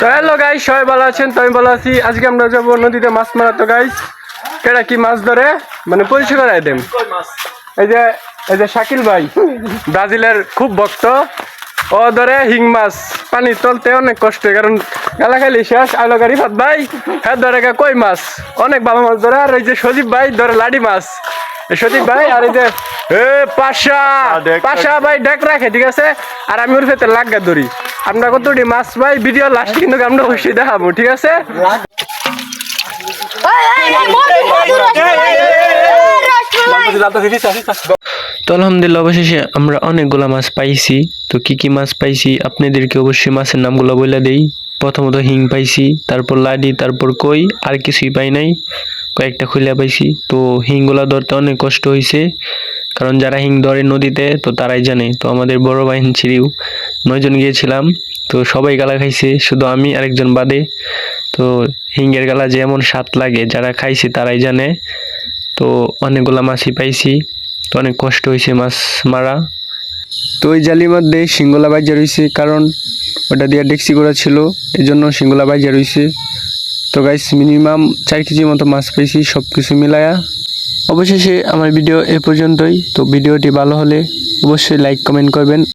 তো hello guys সবাই ভালো আছেন? তো আমি ভালো আছি। আজকে আমরা যাব নদীতে মাছ মারা তো গাইস কেডা কি মাছ ধরে? মানে পরিচয় করাই দেম এই যে এই যে শাকিল ভাই ব্রাজিলের খুব ভক্ত। ও ধরে হিং মাছ। পানি তলতে অনেক কষ্ট কারণ কারণ গালাখালি শেষ। আলো গাড়ি ভাত ভাই হ্যাঁ ধরে গা কই মাছ? অনেক ভালো মাছ ধরে। আর এই যে সজীব ভাই ধরে লাডি মাছ। সজীব ভাই আর এই যে এ পাশা। পাশা ভাই ডেক রাখে ঠিক আছে? আর আমি ওর ভেতরে লাগা ধরি। আমরা কতটি মাছ ভাই ভিডিও লাস্ট কিন্তু আমরা অবশ্যই দেখাবো, ঠিক আছে? তো আলহামদুলিল্লাহ, অবশেষে আমরা অনেকগুলা মাছ পাইছি। তো কি কি মাছ পাইছি, আপনাদেরকে অবশ্যই মাছের নামগুলো বলে দেই। প্রথমত হিং পাইছি, তারপর লাডি, তারপর কই, আর কিছুই পাই নাই। কয়েকটা খুলে পাইছি। তো হিংগুলা ধরতে অনেক কষ্ট হয়েছে কারণ যারা হিং ধরে নদীতে, তো তারাই জানে। তো আমাদের বড় বাহিন ছিঁড়িও নয়জন গিয়েছিলাম, তো সবাই গালা খাইছে, শুধু আমি আরেকজন বাদে। তো হিঙ্গের গালা যেমন স্বাদ লাগে, যারা খাইছে তারাই জানে। তো অনেকগুলা মাছই পাইছি, তো অনেক কষ্ট হয়েছে মাছ মারা। তো ওই জালির মধ্যে সিঙ্গলা বাইজা রয়েছে কারণ ওটা দিয়ে ডেক্সি করা ছিল এই জন্য সিঙ্গলা বাইজা রয়েছে তো গাইস মিনিমাম চার কেজির মতো মাছ পেয়েছি সব কিছু মিলায়া। অবশেষে আমার ভিডিও এ পর্যন্তই, তো ভিডিওটি ভালো হলে অবশ্যই লাইক কমেন্ট করবেন।